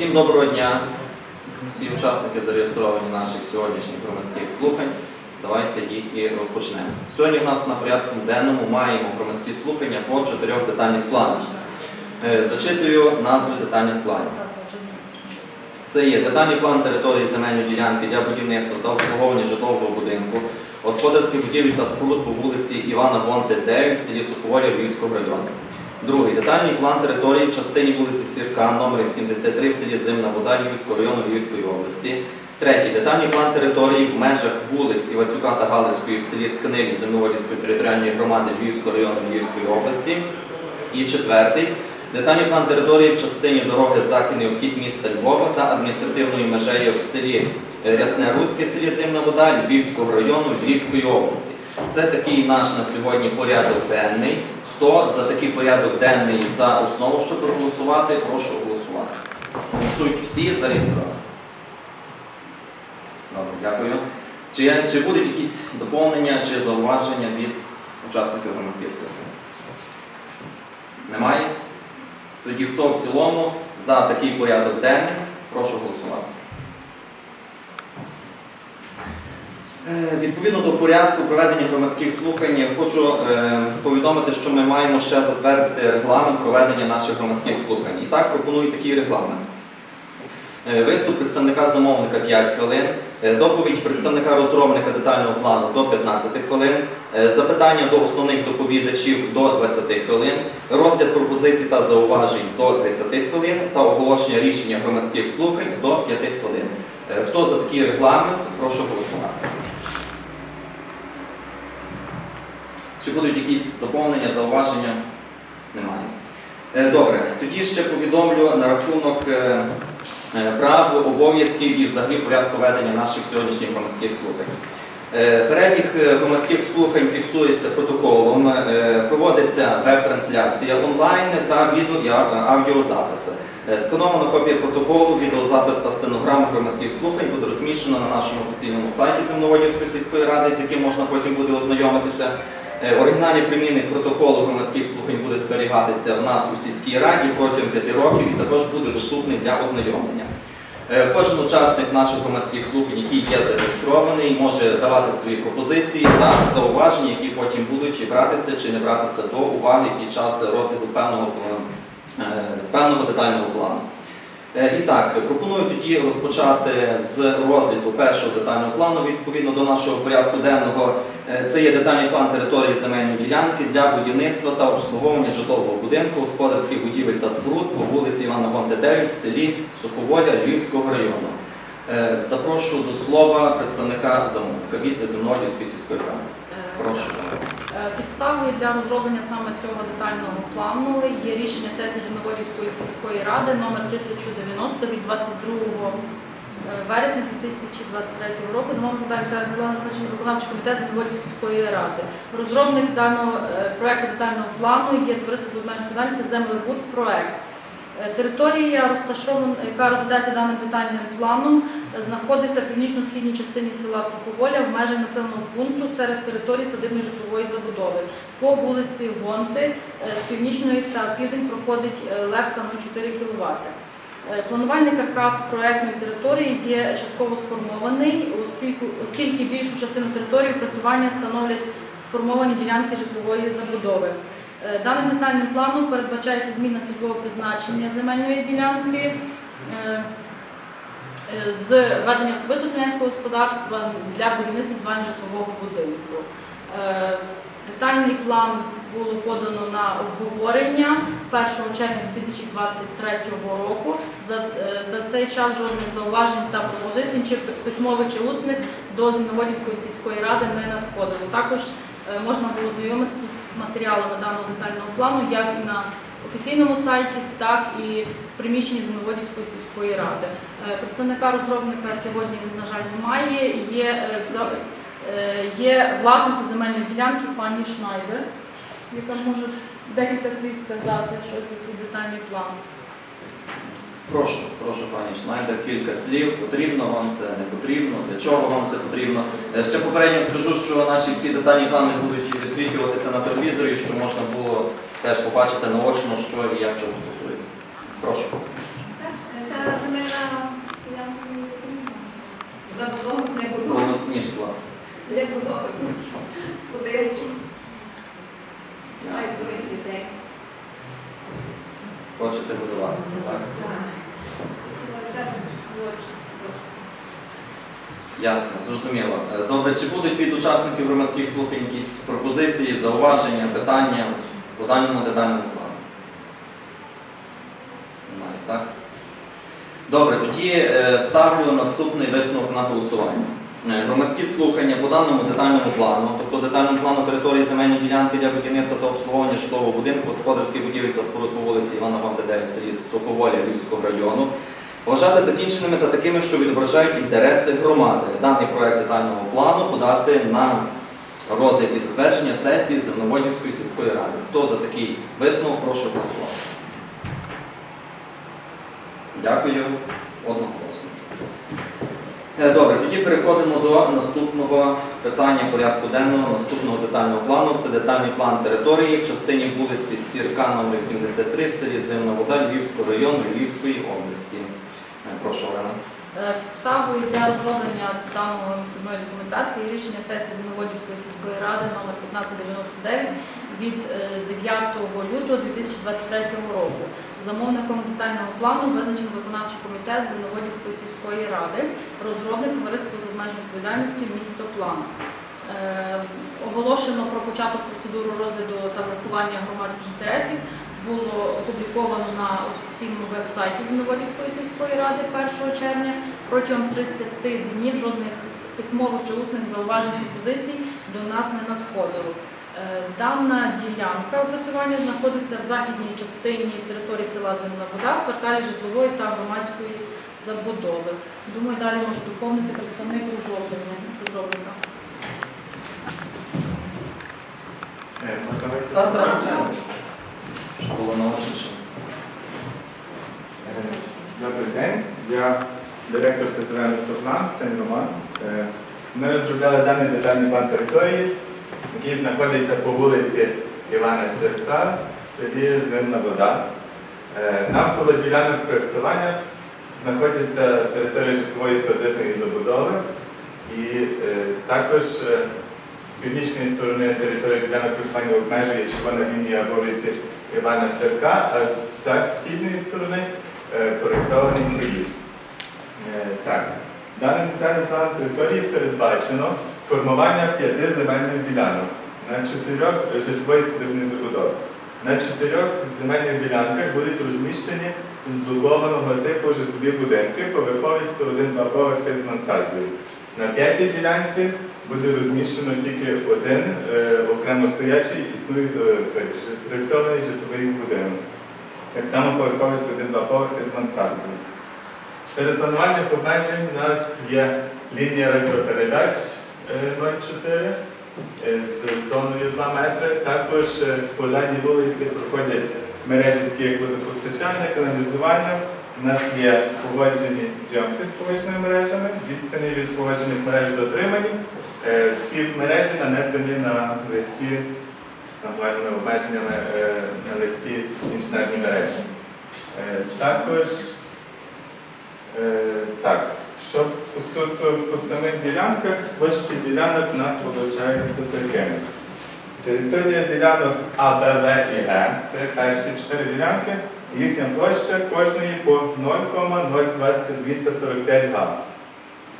Всім доброго дня. Всі учасники зареєстровані наших сьогоднішніх громадських слухань. Давайте їх і розпочнемо. Сьогодні в нас на порядку денному маємо громадські слухання по чотирьох детальних планах. Е, Зачитую назви детальних планів. Це є детальний план території земельної ділянки для будівництва та обслуговування житлового будинку, господарських будівель та споруд по вулиці Івана Бонти, 9 в селі Суховоля Львівського району. Другий детальний план території в частині вулиці Сірка, номер 73 в селі Зимна Вода Львівського району Львівської області. Третій детальний план території в межах вулиць Івасюка та Галицької в селі Скнилі Земноводівської територіальної громади Львівського району Львівської області. І четвертий детальний план території в частині дороги Західний обхід міста Львова та адміністративною межею в селі е, Рясне Руське в селі Зимна Вода Львівського району Львівської області. Це такий наш на сьогодні порядок денний. Хто за такий порядок денний за основу, щоб проголосувати, прошу голосувати. Голосують всі зареєстровані. Добре, дякую. Чи, чи будуть якісь доповнення чи зауваження від учасників громадських слухань? Немає? Тоді хто в цілому за такий порядок денний, прошу голосувати. Відповідно до порядку проведення громадських слухань, я хочу е, повідомити, що ми маємо ще затвердити регламент проведення наших громадських слухань. І так пропоную такий регламент. Е, Виступ представника замовника 5 хвилин, е, доповідь представника розробника детального плану до 15 хвилин, е, запитання до основних доповідачів до 20 хвилин, розгляд пропозицій та зауважень до 30 хвилин та оголошення рішення громадських слухань до 5 хвилин. Е, Хто за такий регламент, прошу голосувати. Чи будуть якісь доповнення, зауваження? Немає. Е, Добре, тоді ще повідомлю на рахунок е, е, прав, обов'язків і взагалі порядку ведення наших сьогоднішніх громадських слухань. Перебіг громадських слухань фіксується протоколом, проводиться веб-трансляція онлайн та відео і аудіозаписи. Сканована копія протоколу, відеозапис та стенограма громадських слухань буде розміщено на нашому офіційному сайті Земноводівської сільської ради, з яким можна потім буде ознайомитися. Е, Оригінальний примірник протоколу громадських слухань буде зберігатися в нас у сільській раді протягом 5 років і також буде доступний для ознайомлення. Е, Кожен учасник наших громадських слухань, який є зареєстрований, може давати свої пропозиції та зауваження, які потім будуть братися чи не братися до уваги під час розгляду певного, е, певного детального плану. Е, І так, пропоную тоді розпочати з розгляду першого детального плану відповідно до нашого порядку денного. Е, Це є детальний план території земельної ділянки для будівництва та обслуговування житлового будинку, господарських будівель та споруд по вулиці Івана Гонти 9 в селі Суховоля Львівського району. Е, Запрошую до слова представника замовника від Земнодівської сільської ради. Прошу. Е, Підставою для розроблення саме цього детального плану є рішення сесії Зерноводівської сільської ради номер 1090 від 22 е, вересня 2023 року. Замовник детального плану виконавчий комітет Зерноводівської сільської ради. Розробник даного е, проекту детального плану є товариство з обмеженою відповідальністю «Землебуд. Е, Територія, розташована, яка розглядається даним детальним планом, е, знаходиться в північно-східній частині села Суховоля в межах населеного пункту серед територій садибної житлової забудови. По вулиці Гонти е, з північної та південь проходить лепка 0,4 кВт. Планувальний каркас проектної території є частково сформований, оскільки, оскільки більшу частину території опрацювання становлять сформовані ділянки житлової забудови. Е, Даним детальним планом передбачається зміна цільового призначення земельної ділянки е, е, з ведення особистого селянського господарства для будівництва будування житлового будинку. Детальний план було подано на обговорення 1 червня 2023 року. За, за цей час жодних зауважень та пропозицій, чи письмових, чи усних до Зімноводівської сільської ради не надходило. Також можна було знайомитися з матеріалами даного детального плану як і на офіційному сайті, так і в приміщенні Зимноводівської сільської ради. Е, Представника розробника сьогодні, на жаль, немає. Є, е, за- е, є власниця земельної ділянки пані Шнайдер, яка може декілька слів сказати, що це свій детальний план. Прошу, прошу, пані Шнайдер, кілька слів. Потрібно вам це, не потрібно, для чого вам це потрібно. Е, ще попередньо скажу, що наші всі детальні плани будуть висвітлюватися на телевізорі, що можна було теж побачити наочно, що і як чого стосується. Прошу. Е, Забудову не будову. Голосніш, будь ласка. Не будови. Будинки. Майстрої дітей. Хочете будуватися, так? Ясно, зрозуміло. Е, Добре, чи будуть від учасників громадських слухань якісь пропозиції, зауваження, питання по даному детальному плану? Немає, так? Добре, тоді е, ставлю наступний висновок на голосування. Е, Громадські слухання по даному детальному плану, тобто детальному плану території земельної ділянки для будівництва та обслуговування житлового будинку, господарських будівель та споруд по вулиці Івана 9 в селі Львівського району, вважати закінченими та такими, що відображають інтереси громади. Даний проект детального плану подати на розгляд і затвердження сесії Земноводівської сільської ради. Хто за такий висновок, прошу голосувати. Дякую. Одноголосно. Е, Добре, тоді переходимо до наступного питання порядку денного, наступного детального плану. Це детальний план території в частині вулиці Сірка номер 73 в селі Зимна Вода Львівського району Львівської області. Е, Прошу, Олена. Е, Підставою для розроблення даної містобної документації рішення сесії Зимноводівської сільської ради номер 1599 від е, 9 лютого 2023 року. Замовником детального плану визначено виконавчий комітет Зимноводівської сільської ради, розробник товариство з обмеженою відповідальністю місто план. Е, Оголошено про початок процедури розгляду та врахування громадських інтересів було опубліковано на офіційному веб-сайті Зимноводівської сільської ради 1 червня. Протягом 30 днів жодних письмових чи усних зауважень пропозицій до нас не надходило. Е, Дана ділянка опрацювання знаходиться в західній частині території села Зимна Вода, в кварталі житлової та громадської забудови. Думаю, далі може доповнити представник розроблення. розробника. Було наочніше. Е, Добрий день, я директор ТЗВ «Містоплан» Сень Роман. Е, Ми розробляли даний детальний план території, який знаходиться по вулиці Івана Сирка в селі Зимна Вода. Е, Навколо ділянок проєктування знаходиться територія житлової садибної забудови і е, також е, з північної сторони території ділянок користування обмежує червона лінія вулиці Івана Сирка, а з східної сторони е, проєктований проїзд. Е, Так, даний детальний план території передбачено формування п'яти земельних ділянок на чотирьох житлової садибної забудови. На чотирьох земельних ділянках будуть розміщені зблокованого типу житлові будинки поверховістю 1-2 поверхи з мансардою. На п'ятій ділянці буде розміщено тільки один е, окремо стоячий існує е, проєктований житловий будинок. Так само поверховістю 1-2 поверхи з мансардою. Серед планувальних обмежень у нас є лінія електропередач е, 0,4 е, з зоною 2 метри. Також е, по даній вулиці проходять мережі, такі як водопостачання, каналізування. У нас є погоджені зйомки з погодженими мережами, відстані від погоджених мереж дотримані. Е, Всі мережі нанесені на листі з планувальними обмеженнями е, на листі інженерні мережі. Е, Також Е, так, щоб по суто по самих ділянках, площі ділянок у нас вилучаються такими. Територія ділянок А, Б, В і Г це перші чотири ділянки, їхня площа кожної по 0,0245 га.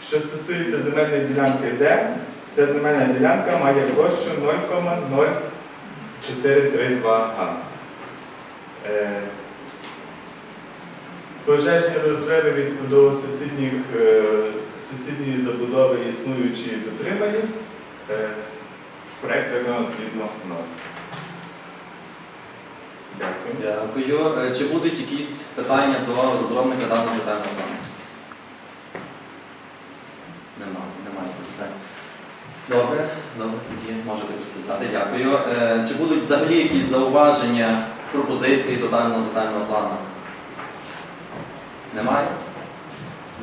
Що стосується земельної ділянки Д, ця земельна ділянка має площу 0,0432 га. Е, Пожежні розриви відбудови сусідніх, е, сусідньої забудови існуючі дотримані. Е, Проект виконано згідно норм. Дякую. Дякую. Е, Чи будуть якісь питання до розробника даного плану? Нема, немає запитань. Добре, добре, можете присідати. Дякую. Е, Чи будуть взагалі якісь зауваження, пропозиції до даного детального плану? Немає?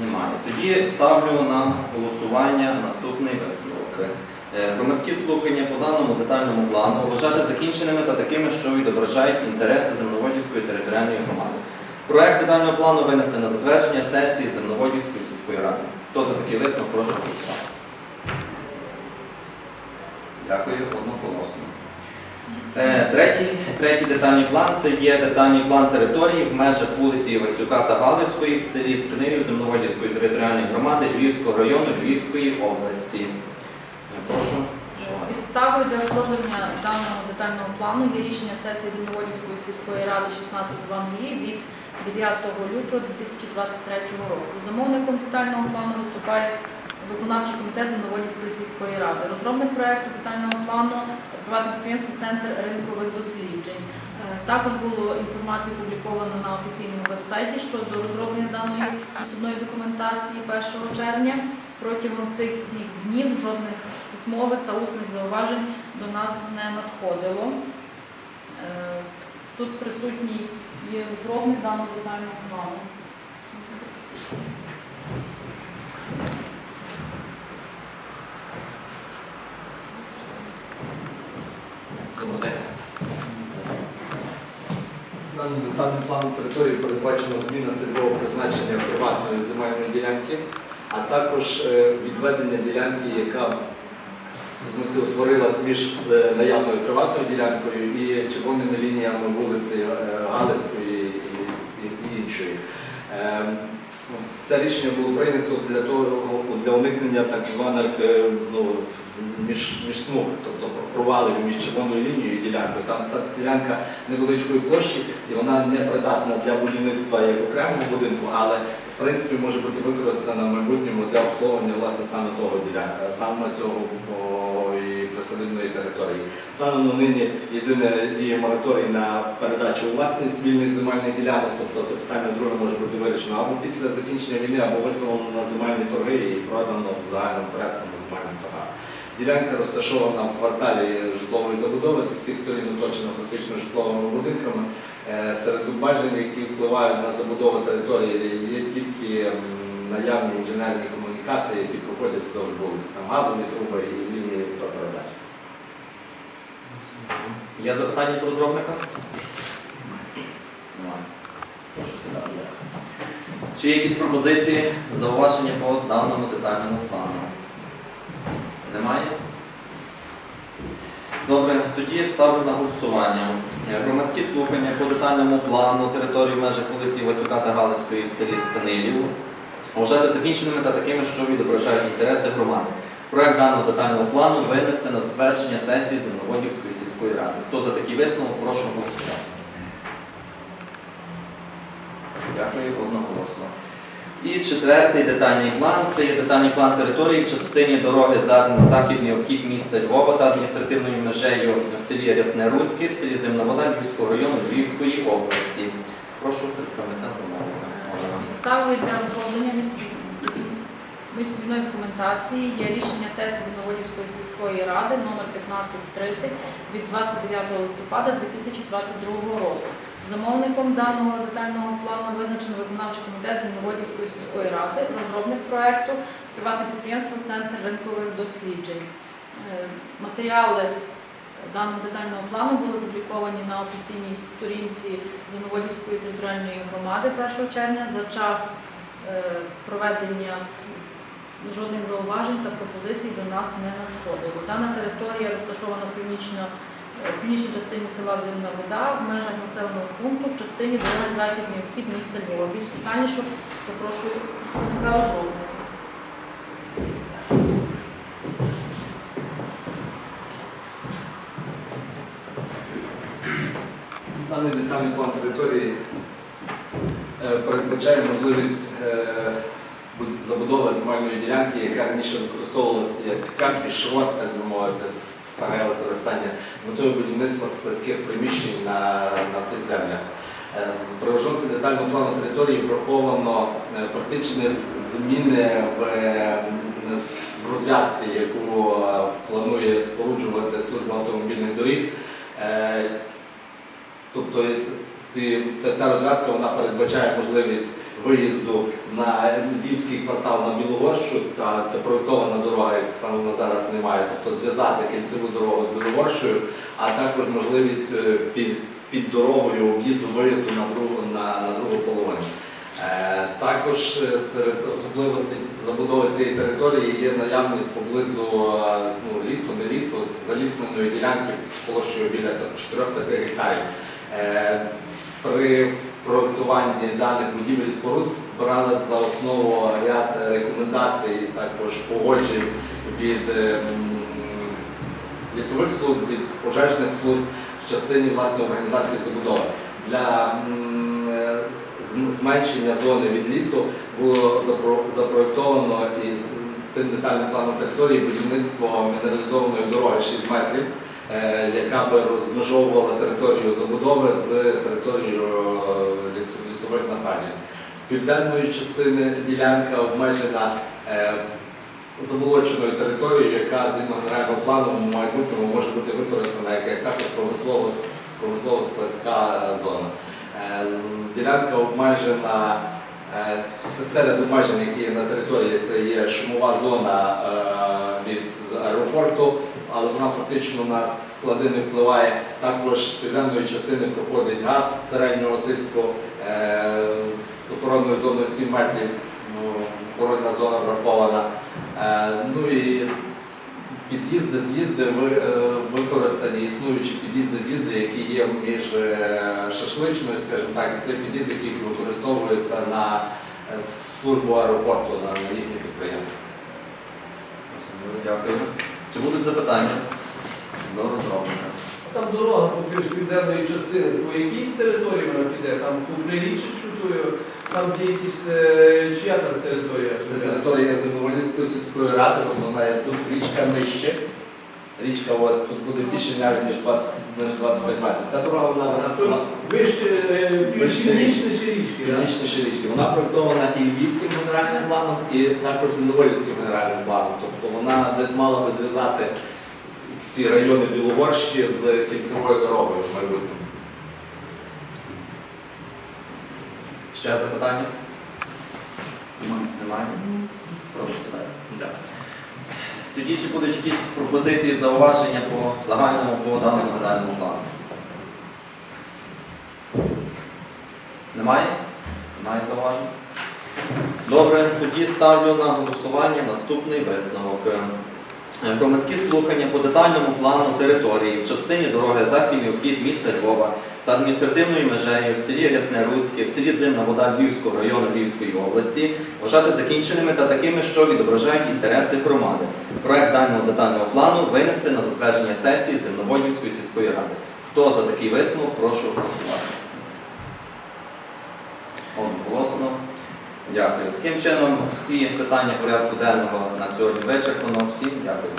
Немає. Тоді ставлю на голосування наступний висновок. Е, Громадські слухання по даному детальному плану вважати закінченими та такими, що відображають інтереси Земноводівської територіальної громади. Проект детального плану винести на затвердження сесії Земноводівської сільської ради. Хто за такий висновок, прошу голосувати. Дякую, одноголосно. Е, Третій, третій детальний план це є детальний план території в межах вулиці Івасюка та Галицької в селі Скнирів Земноводівської територіальної громади Львівського району Львівської області. Прошу. Підставою для розроблення даного детального плану є рішення сесії Зімноводівської сільської ради 16.00 від 9 лютого 2023 року. Замовником детального плану виступає виконавчий комітет Зімноводівської сільської ради. Розробник проекту детального плану приватне підприємство Центр ринкових досліджень. Е, Також було інформацію опубліковано на офіційному вебсайті щодо розроблення даної істотної документації 1 червня. Протягом цих всіх днів жодних письмових та усних зауважень до нас не надходило. Е, Тут присутній є розробник даного детального плану. Даним детальним планом території передбачено зміна цільового призначення приватної земельної ділянки, а також е, відведення ділянки, яка утворилась між е, наявною приватною ділянкою і червоними лініями вулиці е, Галицької і, іншої. Це рішення було прийнято для того для уникнення так званих е, ну, між, між смуг, тобто провалів між червоною лінією і ділянкою. Там та ділянка невеличкої площі і вона не придатна для будівництва як окремого будинку, але в принципі може бути використана в майбутньому для обслуговування власне саме того ділянка, саме цього о, і присадибної території. Станом на нині єдине діє мораторій на передачу у власність вільних земельних ділянок, тобто це питання друге може бути вирішено або після закінчення війни, або виставлено на земельні торги і продано в загальному порядку на земельних торгах. Ділянка розташована в кварталі житлової забудови, з всіх сторін оточена фактично житловими будинками. Е, Серед обмежень, які впливають на забудову території, є тільки наявні інженерні комунікації, які проходять вздовж вулиці. Там газові труби і лінії. Є запитання до розробника? Чи є якісь пропозиції, зауваження по даному детальному плану? Немає? Добре, тоді ставлю на голосування. Е, Громадські слухання по детальному плану території в межах вулиці Васюка та Галицької в селі Сканилів вважати закінченими та такими, що відображають інтереси громади. Проект даного детального плану винести на затвердження сесії Земноводівської сільської ради. Хто за такий висновок, прошу голосувати. Дякую, одноголосно. І четвертий детальний план це є детальний план території в частині дороги за західний обхід міста Львова та адміністративною межею в селі Рясне Руське, в селі Земновода Львівського району Львівської області. Прошу представника замовника. Підставою для розроблення містобудівної документації є рішення сесії Зіноводівської сільської ради номер 1530 від 29 листопада 2022 року. Замовником даного детального плану визначено виконавчий комітет Зіноводівської сільської ради, розробник проекту приватне підприємство Центр ринкових досліджень. Е, Матеріали даного детального плану були опубліковані на офіційній сторінці Зіноводівської територіальної громади 1 червня за час е, проведення жодних зауважень та пропозицій до нас не надходило. Дана територія розташована е, в північній частині села Зимна Вода в межах населеного пункту в частині дороги західний обхід міста Львова. Більш детальніше запрошую представника розробника. Даний детальний план території е, передбачає можливість е, будь- забудови земельної ділянки, яка раніше використовувалася як кампі, шрот, так би мовити, старе використання метою будівництва складських приміщень на, на цих землях. Е, З прирожонці детального плану території враховано е, фактичні зміни в, е, в розв'язці, яку планує споруджувати служба автомобільних доріг. Тобто ця, ця розв'язка вона передбачає можливість виїзду на Львівський квартал на Білогорщу, та це проєктована дорога, яка станом зараз немає, тобто зв'язати кільцеву дорогу з Білогорщею, а також можливість е, під, під дорогою об'їзду виїзду на другу, на, на другу половину. Е, Також е, серед особливостей забудови цієї території є наявність поблизу ну, лісу, не лісу, залісненої ділянки площею біля 4-5 гектарів. При проєктуванні даних будівель і споруд брали за основу ряд рекомендацій, також погоджень від е, лісових служб, від пожежних служб в частині власне організації забудови. Для е, зм- зменшення зони від лісу було запро- запроєктовано із цим детальним планом території будівництво мінералізованої дороги 6 метрів, е, яка би розмежовувала територію забудови з територією лісових насаджень. З південної частини ділянка обмежена е, заболоченою територією, яка згідно генерального плану в майбутньому може бути використана як, також промислово, промислово складська зона. Е, Ділянка обмежена е, серед обмежень, які є на території, це є шумова зона від аеропорту, але вона фактично на склади не впливає. Також з південної частини проходить газ середнього тиску е, з охоронною зоною 7 метрів. ну, Охоронна зона врахована. Е, Ну і під'їзди, з'їзди е, використані, існуючі під'їзди, з'їзди, які є між шашличною, скажімо так, і це під'їзд, який використовується на службу аеропорту на, їхнє підприємство. Дякую. Чи будуть запитання до розробника? Там дорога по пів- з південної частини, по якій території вона піде? Там по приріччю тую, там є якісь, е, чия там територія? Це територія Зимовольницької сільської ради, вона є тут річка нижче. Річка у вас тут буде більше навіть ніж 20, ніж 25 метрів. Ця дорога вона вона вище е, Вище північніше річки. да? північніше річки. Вона проєктована і львівським генеральним планом, і також Зимоволинським генеральним планом. Тобто вона десь мала би зв'язати ці райони Білогорщі з кільцевою дорогою в майбутньому. Ще запитання? Немає? Прошу сідати. Дякую. Тоді чи будуть якісь пропозиції, зауваження по загальному по даному детальному плану? Немає? Немає зауважень? Добре, тоді ставлю на голосування наступний висновок. Е, Громадські слухання по детальному плану території в частині дороги Західний обхід міста Львова за адміністративною межею в селі Рясне Руське, в селі Зимна Вода Львівського району Львівської області вважати закінченими та такими, що відображають інтереси громади. Проект даного детального плану винести на затвердження сесії Земноводівської сільської ради. Хто за такий висновок, прошу голосувати. Одноголосно. Дякую. Таким чином, всі питання порядку денного на сьогодні вичерпано. Всім дякую.